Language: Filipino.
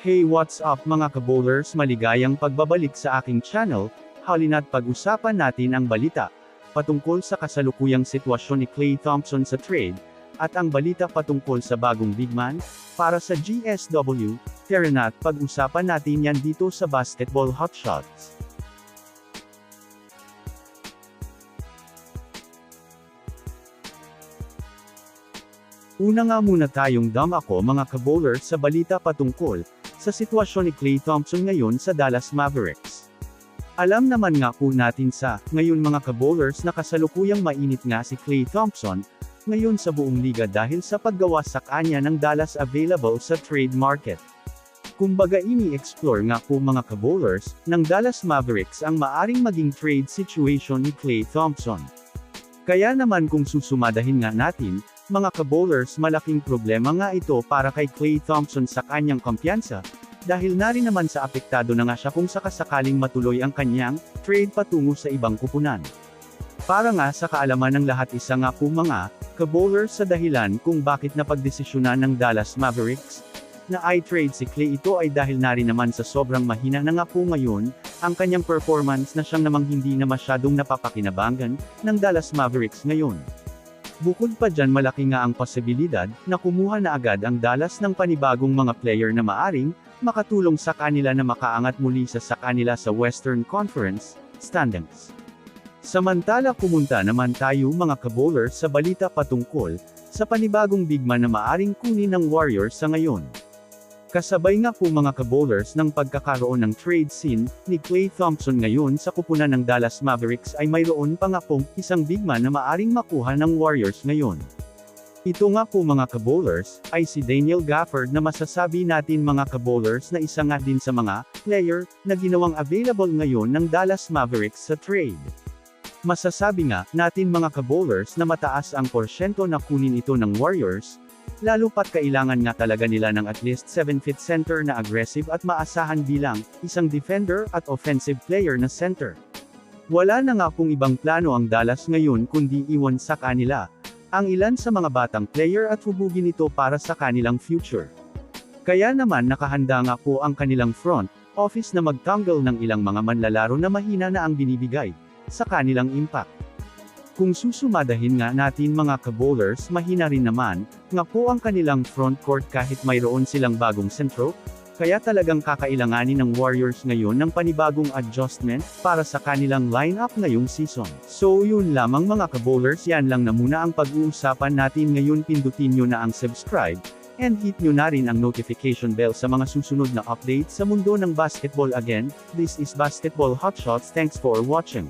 Hey what's up mga kabowlers maligayang pagbabalik sa aking channel, halina't pag-usapan natin ang balita, patungkol sa kasalukuyang sitwasyon ni Klay Thompson sa trade, at ang balita patungkol sa bagong big man, para sa GSW, tara na't pag-usapan natin yan dito sa Basketball Hotshots. Una nga muna tayong dam ako mga kabowler sa balita patungkol, sa sitwasyon ni Klay Thompson ngayon sa Dallas Mavericks. Alam naman nga po natin sa, ngayon mga kabowlers na kasalukuyang mainit nga si Klay Thompson, ngayon sa buong liga dahil sa paggawa sa kanya ng Dallas available sa trade market. Kumbaga ini-explore nga po mga kabowlers, ng Dallas Mavericks ang maaring maging trade situation ni Klay Thompson. Kaya naman kung susumadahin nga natin, mga kabowlers malaking problema nga ito para kay Klay Thompson sa kanyang kumpiyansa, dahil na rin naman sa apektado na nga siya kung sakasakaling matuloy ang kanyang trade patungo sa ibang kupunan. Para nga sa kaalaman ng lahat isa nga po mga kabowlers sa dahilan kung bakit napagdesisyonan ng Dallas Mavericks na i-trade si Klay ito ay dahil na rin naman sa sobrang mahina na nga po ngayon, ang kanyang performance na siyang namang hindi na masyadong napapakinabangan ng Dallas Mavericks ngayon. Bukod pa dyan malaki nga ang posibilidad, na kumuha na agad ang Dallas ng panibagong mga player na maaring, makatulong sa kanila na makaangat muli sa sa kanila sa Western Conference, standings. Samantala pumunta naman tayo mga kabowler sa balita patungkol, sa panibagong bigman na maaring kunin ng Warriors sa ngayon. Kasabay nga po mga kabowlers ng pagkakaroon ng trade scene, ni Klay Thompson ngayon sa kupunan ng Dallas Mavericks ay mayroon pa nga pong isang big man na maaring makuha ng Warriors ngayon. Ito nga po mga kabowlers, ay si Daniel Gafford na masasabi natin mga kabowlers na isa nga din sa mga player na ginawang available ngayon ng Dallas Mavericks sa trade. Masasabi nga natin mga kabowlers na mataas ang porsyento na kunin ito ng Warriors, Lalo pat kailangan nga talaga nila ng at least 7-feet center na aggressive at maasahan bilang, isang defender at offensive player na center. Wala na nga pong ibang plano ang Dallas ngayon kundi iwan sa kanila, ang ilan sa mga batang player at hubugin ito para sa kanilang future. Kaya naman nakahanda nga po ang kanilang front, office na magtanggal ng ilang mga manlalaro na mahina na ang binibigay, sa kanilang impact. Kung susumadahin nga natin mga kabowlers mahina rin naman, nga po ang kanilang front court kahit mayroon silang bagong sentro, kaya talagang kakailanganin ng Warriors ngayon ng panibagong adjustment, para sa kanilang lineup ngayong season. So yun lamang mga kabowlers yan lang na muna ang pag-uusapan natin ngayon pindutin nyo na ang subscribe, and hit nyo na rin ang notification bell sa mga susunod na updates sa mundo ng basketball again, this is Basketball Hotshots thanks for watching.